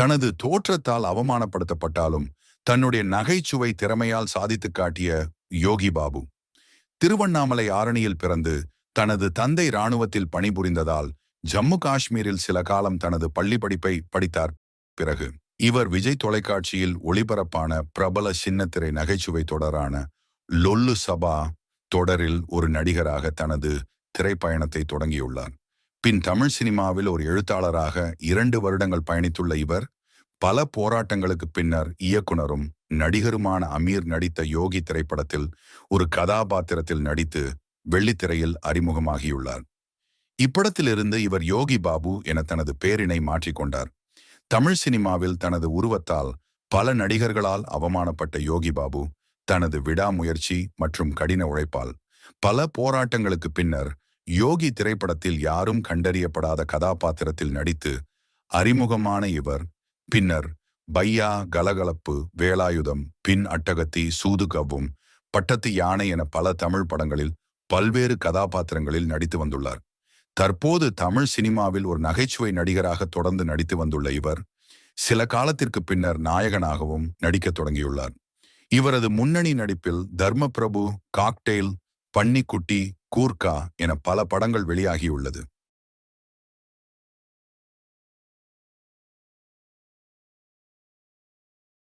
தனது தோற்றத்தால் அவமானப்படுத்தப்பட்டாலும் தன்னுடைய நகைச்சுவை திறமையால் சாதித்துக் காட்டிய யோகி பாபு. திருவண்ணாமலை ஆரணியில் பிறந்து தனது தந்தை இராணுவத்தில் பணிபுரிந்ததால் ஜம்மு காஷ்மீரில் சில காலம் தனது பள்ளி படிப்பை படித்தார். பிறகு இவர் விஜய் தொலைக்காட்சியில் ஒளிபரப்பான பிரபல சின்னத்திரை நகைச்சுவை தொடரான லொல்லு சபா தொடரில் ஒரு நடிகராக தனது திரைப்பயணத்தை தொடங்கியுள்ளார். பின் தமிழ் சினிமாவில் ஒரு எழுத்தாளராக இரண்டு வருடங்கள் பயணித்துள்ள இவர் பல போராட்டங்களுக்கு பின்னர் இயக்குனரும் நடிகருமான அமீர் நடித்த யோகி திரைப்படத்தில் ஒரு கதாபாத்திரத்தில் நடித்து வெள்ளித்திரையில் அறிமுகமாகியுள்ளார். இப்படத்திலிருந்து இவர் யோகி பாபு என தனது பேரினை மாற்றிக்கொண்டார் தமிழ் சினிமாவில் தனது உருவத்தால் பல நடிகர்களால் அவமானப்பட்ட யோகி பாபு தனது விடாமுயற்சி மற்றும் கடின உழைப்பால் பல போராட்டங்களுக்கு பின்னர் யோகி திரைப்படத்தில் யாரும் கண்டறியப்படாத கதாபாத்திரத்தில் நடித்து அறிமுகமான இவர் பின்னர் பையா கலகலப்பு வேலாயுதம் பின் அட்டகத்தி சூதுகவும் பட்டத்து யானை என பல தமிழ் படங்களில் பல்வேறு கதாபாத்திரங்களில் நடித்து வந்துள்ளார். தற்போது தமிழ் சினிமாவில் ஒரு நகைச்சுவை நடிகராக தொடர்ந்து நடித்து வந்துள்ள இவர் சில காலத்திற்கு பின்னர் நாயகனாகவும் நடிக்கத் தொடங்கியுள்ளார். இவரது முன்னணி நடிப்பில் தர்மபிரபு காக்டெயில் பன்னிக்குட்டி கூர்க்கா என பல படங்கள் வெளியாகியுள்ளது.